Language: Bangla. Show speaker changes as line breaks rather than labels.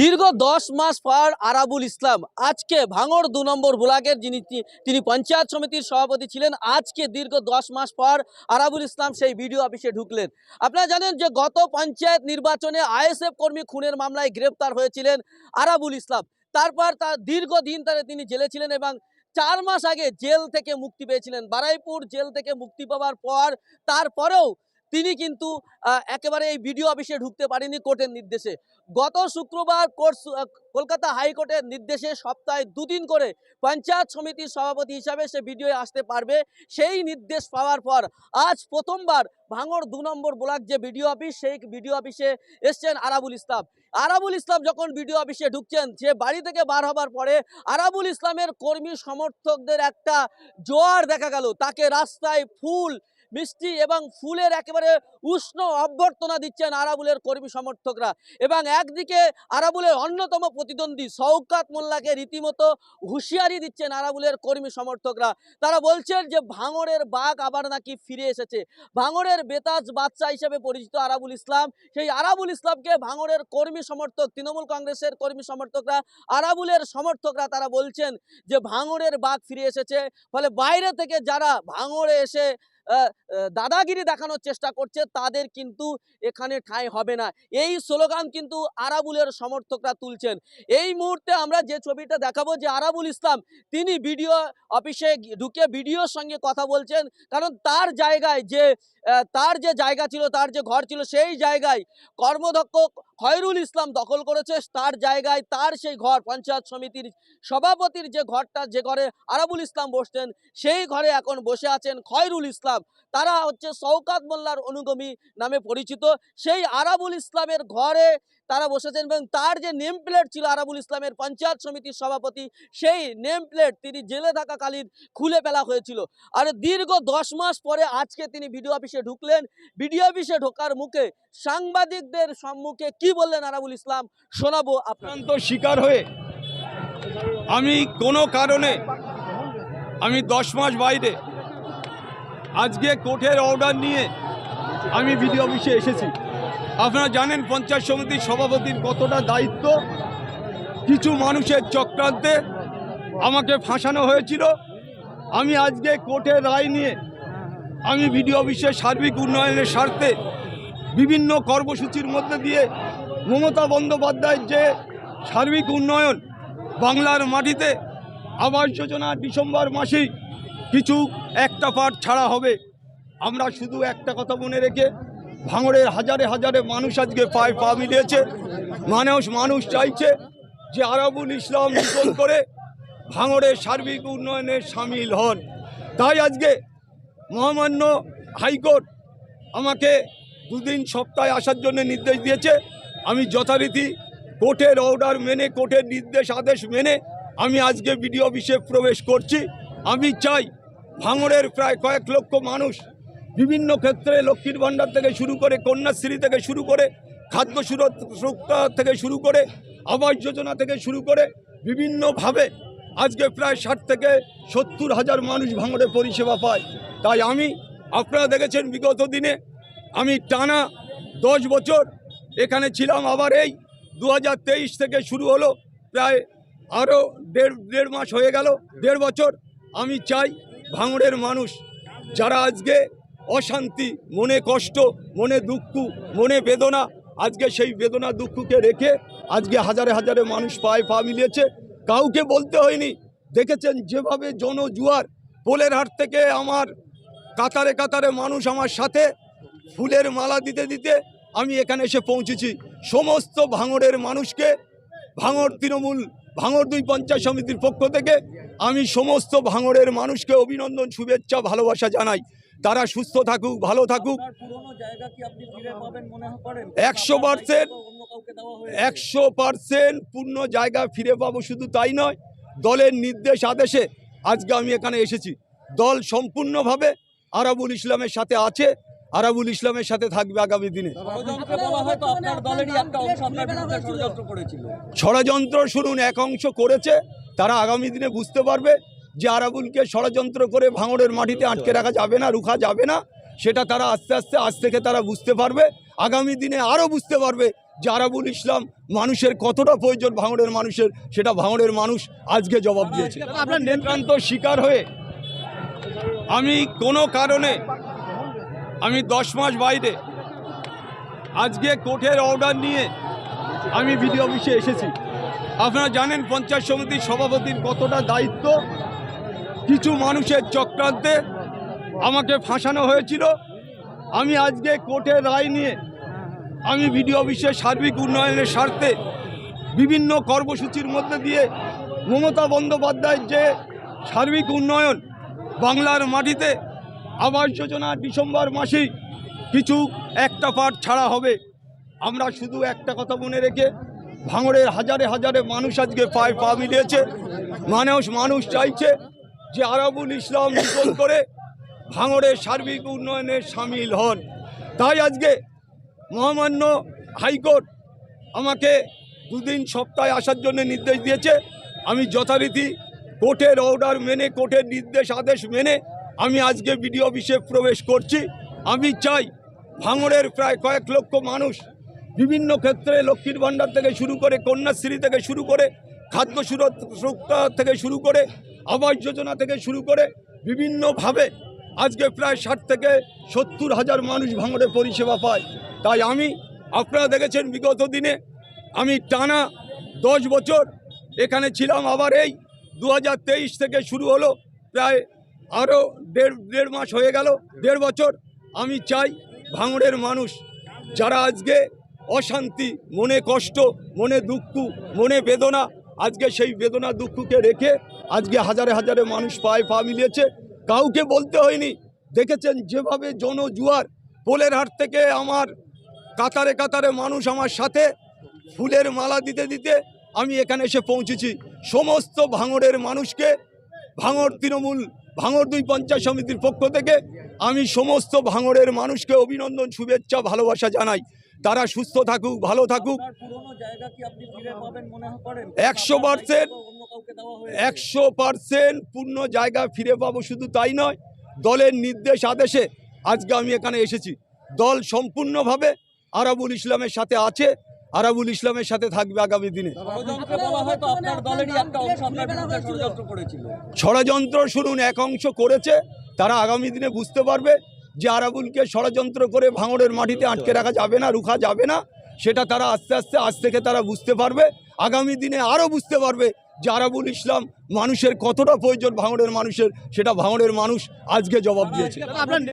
দীর্ঘ দশ মাস পর আরাবুল ইসলাম, আজকে ভাঙড় দু নম্বর ব্লকের যিনি তিনি পঞ্চায়েত সমিতির সভাপতি ছিলেন, আজকে দীর্ঘ দশ মাস পর আরাবুল ইসলাম সেই বিডিও অফিসে ঢুকলেন। আপনারা জানেন যে গত পঞ্চায়েত নির্বাচনে আইএসএফ কর্মী খুনের মামলায় গ্রেপ্তার হয়েছিলেন আরাবুল ইসলাম। তারপর তার দীর্ঘদিন ধরে তিনি জেলে ছিলেন এবং চার মাস আগে জেল থেকে মুক্তি পেয়েছিলেন। বারাইপুর জেল থেকে মুক্তি পাওয়ার পর তারপরেও তিনি কিন্তু একেবারে এই বিডিও অফিসে ঢুকতে পারেনি কোর্টের নির্দেশে। গত শুক্রবার কোর্ট কলকাতা হাইকোর্টের নির্দেশে সপ্তাহে দুদিন করে পঞ্চায়েত সমিতির সভাপতি হিসাবে সে বিডিও আসতে পারবে। সেই নির্দেশ পাওয়ার পর আজ প্রথমবার ভাঙড় দু নম্বর ব্লক যে বিডিও অফিস, সেই বিডিও অফিসে এসছেন আরাবুল ইসলাম। আরাবুল ইসলাম যখন বিডিও অফিসে ঢুকছেন, যে বাড়ি থেকে বার হবার পরে আরাবুল ইসলামের কর্মী সমর্থকদের একটা জোয়ার দেখা গেল। তাকে রাস্তায় ফুল মিষ্টি এবং ফুলের একেবারে উষ্ণ অভ্যর্থনা দিচ্ছেন আরাবুলের কর্মী সমর্থকরা। এবং একদিকে আরাবুলের অন্যতম প্রতিদ্বন্দ্বী শওকাত মোল্লাকে রীতিমতো হুঁশিয়ারি দিচ্ছেন আরাবুলের কর্মী সমর্থকরা। তারা বলছেন যে, ভাঙড়ের বাঘ আবার নাকি ফিরে এসেছে। ভাঙড়ের বেতাজ বাচ্চা হিসেবে পরিচিত আরাবুল ইসলাম। সেই আরাবুল ইসলামকে ভাঙড়ের কর্মী সমর্থক, তৃণমূল কংগ্রেসের কর্মী সমর্থকরা, আরাবুলের সমর্থকরা তারা বলছেন যে, ভাঙড়ের বাঘ ফিরে এসেছে। ফলে বাইরে থেকে যারা ভাঙড়ে এসে দাদাগিরি দেখানোর চেষ্টা করছে, তাদের কিন্তু এখানে ঠাঁই হবে না। এই স্লোগান কিন্তু আরাবুলের সমর্থকরা তুলছেন। এই মুহূর্তে আমরা যে ছবিটা দেখাবো যে আরাবুল ইসলাম, তিনি বিডিও অফিসে ঢুকে ভিডিওর সঙ্গে কথা বলছেন, কারণ তার জায়গায় যে তার যে জায়গা ছিল, তার যে ঘর ছিল, সেই জায়গায় কর্মধক্ষ খয়রুল ইসলাম দখল করেছে। তার জায়গায় তার সেই ঘর, পঞ্চায়েত সমিতির সভাপতির যে ঘরটা, যে ঘরে আরাবুল ইসলাম বসতেন, সেই ঘরে এখন বসে আছেন খয়রুল ইসলাম। তারা হচ্ছে সৌকাত মোল্লার অনুগমী নামে পরিচিত। সেই আরাবুল ইসলামের ঘরে তারা বসেছেন এবং তার যে নেম প্লেট ছিল আরাবুল ইসলামের পঞ্চায়েত সমিতির সভাপতি, সেই নেম প্লেট তিনি জেলে থাকাকালীন খুলে ফেলা হয়েছিল। আর দীর্ঘ দশ মাস পরে আজকে তিনি ভিডিও অফিসে ঢুকলেন। ভিডিও অফিসে ঢোকার মুখে সাংবাদিকদের সম্মুখে কি বললেন আরাবুল ইসলাম? শোনাবো
আক্রান্ত শিকার হয়ে আমি কোনো কারণে আমি দশ মাস বাইরে আজকে কোর্টের অর্ডার নিয়ে আমি বিডিও অফিসে এসেছি। আপনারা জানেন পঞ্চায়েত সমিতির সভাপতির কতটা দায়িত্ব? কিছু মানুষের চক্রান্তে আমাকে ফাঁসানো হয়েছিল। আমি আজকে কোর্টের রায় নিয়ে আমি বিডিও অফিসের সার্বিক উন্নয়নের স্বার্থে বিভিন্ন কর্মসূচির মধ্যে দিয়ে মমতা বন্দ্যোপাধ্যায়ের যে সার্বিক উন্নয়ন বাংলার মাটিতে আবাস যোজনা ডিসেম্বর মাসেই কিছু একটা পার্ট ছাড়া হবে। আমরা শুধু একটা কথা মনে রেখে ভাঙড়ের হাজারে হাজারে মানুষ আজকে পায়ে পা মিলিয়েছে। মানুষ মানুষ চাইছে যে আরাবুল ইসলাম নতুন করে ভাঙড়ের সার্বিক উন্নয়নে সামিল হন। তাই আজকে মহামান্য হাইকোর্ট আমাকে দুদিন সপ্তাহে আসার জন্য নির্দেশ দিয়েছে। আমি যথারীতি কোর্টের অর্ডার মেনে, কোর্টের নির্দেশ, আদেশ মেনে আমি আজকে বিডিও অফিসে প্রবেশ করছি। আমি চাই ভাঙড়ের প্রায় কয়েক লক্ষ মানুষ বিভিন্ন ক্ষেত্রে লক্ষ্মীর ভাণ্ডার থেকে শুরু করে, কন্যাশ্রী থেকে শুরু করে, খাদ্য সুরক্ষা থেকে শুরু করে, আবাস যোজনা থেকে শুরু করে বিভিন্নভাবে আজকে প্রায় ষাট থেকে সত্তর হাজার মানুষ ভাঙড়ে পরিষেবা পায়। তাই আমি, আপনারা দেখেছেন বিগত দিনে আমি টানা দশ বছর এখানে ছিলাম। আবার এই দু হাজার তেইশ থেকে শুরু হলো, প্রায় আরও দেড় দেড় মাস হয়ে গেল, দেড় বছর আমি চাই ভাঙড়ের মানুষ যারা আজকে অশান্তি, মনে কষ্ট, মনে দুঃখ, মনে বেদনা। আজকে সেই বেদনা দুঃখকে রেখে আজকে হাজারে হাজারে মানুষ পায়ে পা মিলিয়েছে। কাউকে বলতে হয়নি। দেখেছেন যেভাবে জনজুয়ার, পোলের হাট থেকে আমার কাতারে কাতারে মানুষ আমার সাথে ফুলের মালা দিতে দিতে আমি এখানে এসে পৌঁছেছি। সমস্ত ভাঙড়ের মানুষকে, ভাঙড় তৃণমূল, ভাঙড় দুই পঞ্চায়েত সমিতির পক্ষ থেকে আমি সমস্ত ভাঙড়ের মানুষকে অভিনন্দন, শুভেচ্ছা, ভালোবাসা জানাই। তারা সুস্থ থাকুক ভালো থাকুক। একশো পার্সেন্ট একশো পার্সেন্ট পূর্ণ জায়গা ফিরে পাবো শুধু তাই নয় দলের নির্দেশ আদেশে আজকে আমি এখানে এসেছি। দল সম্পূর্ণভাবে আরাবুল ইসলামের সাথে আছে আরাবুল ইসলামের সাথে থাকবে আগামী দিনে।
ষড়যন্ত্র
শুনুন এক অংশ করেছে তারা আগামী দিনে বুঝতে পারবে যে আরাবুলকে ষড়যন্ত্র করে ভাঙড়ের মাটিতে আটকে রাখা যাবে না রুখা যাবে না সেটা তারা আস্তে আস্তে আজ থেকে তারা বুঝতে পারবে। আগামী দিনে আরও বুঝতে পারবে যে আরাবুল ইসলাম মানুষের কতটা প্রয়োজন ভাঙড়ের মানুষের সেটা ভাঙড়ের মানুষ আজকে জবাব দিয়েছে। আপনার নেত্রান্ত শিকার হয়ে আমি কোনো কারণে আমি দশ মাস বাইরে আজকে কোর্টের অর্ডার নিয়ে আমি ভিডিও অফিসে এসেছি। আপনারা জানেন পঞ্চায়েত সমিতির সভাপতির কতটা দায়িত্ব কিছু মানুষের চক্রান্তে আমাকে ফাঁসানো হয়েছিল। আমি আজকে কোর্টের রায় নিয়ে আমি ভিডিও অফিসের সার্বিক উন্নয়নের স্বার্থে বিভিন্ন কর্মসূচির মধ্যে দিয়ে মমতা বন্দ্যোপাধ্যায়ের যে সার্বিক উন্নয়ন বাংলার মাটিতে আবাস যোজনা ডিসেম্বর মাসেই কিছু একটা পার্ট ছাড়া হবে। আমরা শুধু একটা কথা মনে রেখে ভাঙড়ের হাজারে হাজারে মানুষ আজকে পায়ে পা মিলিয়েছে। মানুষ মানুষ চাইছে যে আরাবুল ইসলাম নতুন করে ভাঙড়ের সার্বিক উন্নয়নে সামিল হন। তাই আজকে মহামান্য হাইকোর্ট আমাকে দুদিন সপ্তাহে আসার জন্য নির্দেশ দিয়েছে। আমি যথারীতি কোর্টের অর্ডার মেনে, কোর্টের নির্দেশ, আদেশ মেনে আমি আজকে বিডিও অফিসে প্রবেশ করছি। আমি চাই ভাঙড়ের প্রায় কয়েক লক্ষ মানুষ বিভিন্ন ক্ষেত্রে লক্ষ্মীর ভাণ্ডার থেকে শুরু করে, কন্যাশ্রী থেকে শুরু করে, খাদ্য সুরক্ষা থেকে শুরু করে আবাস যোজনা থেকে শুরু করে বিভিন্নভাবে আজকে প্রায় ষাট থেকে সত্তর হাজার মানুষ ভাঙড়ে পরিষেবা পায়। তাই আমি, আপনারা দেখেছেন বিগত দিনে আমি টানা দশ বছর এখানে ছিলাম। আবার এই দু হাজার তেইশ থেকে শুরু হলো, প্রায় আরও দেড় দেড় মাস হয়ে গেল, দেড় বছর আমি চাই ভাঙড়ের মানুষ যারা আজকে অশান্তি, মনে কষ্ট, মনে দুঃখ, মনে বেদনা আজকে সেই বেদনা দুঃখকে রেখে আজকে হাজারে হাজারে মানুষ পায়ে পা মিলিয়েছে। কাউকে বলতে হয়নি। দেখেছেন যেভাবে জনজুয়ার পোলের হাট থেকে আমার কাতারে কাতারে মানুষ আমার সাথে ফুলের মালা দিতে দিতে আমি এখানে এসে পৌঁছেছি। সমস্ত ভাঙড়ের মানুষকে, ভাঙড় তৃণমূল, ভাঙড় দুই পঞ্চায়েত সমিতির পক্ষ থেকে আমি সমস্ত ভাঙড়ের মানুষকে অভিনন্দন, শুভেচ্ছা, ভালোবাসা জানাই। তারা সুস্থ থাকুক ভালো থাকুক। একশো পার্সেন্ট একশো পার্সেন্ট পূর্ণ জায়গা ফিরে পাবো শুধু তাই নয় দলের নির্দেশ আদেশে আজকে আমি এখানে এসেছি। দল সম্পূর্ণভাবে আরাবুল ইসলামের সাথে আছে আরাবুল ইসলামের সাথে থাকবে আগামী দিনে।
ষড়যন্ত্র বলা হয় তো আপনার দলেরই একটা অংশ আপনার বিরুদ্ধে ষড়যন্ত্র করেছিল।
ষড়যন্ত্র শুনুন এক অংশ করেছে তারা আগামী দিনে বুঝতে পারবে যে আরাবুলকে ষড়যন্ত্র করে ভাঙড়ের মাটিতে আটকে রাখা যাবে না রুখা যাবে না সেটা তারা আস্তে আস্তে আজ থেকে তারা বুঝতে পারবে। আগামী দিনে আরও বুঝতে পারবে যে আরাবুল ইসলাম মানুষের কতটা প্রয়োজন ভাঙড়ের মানুষের সেটা ভাঙড়ের মানুষ আজকে জবাব দিয়েছে।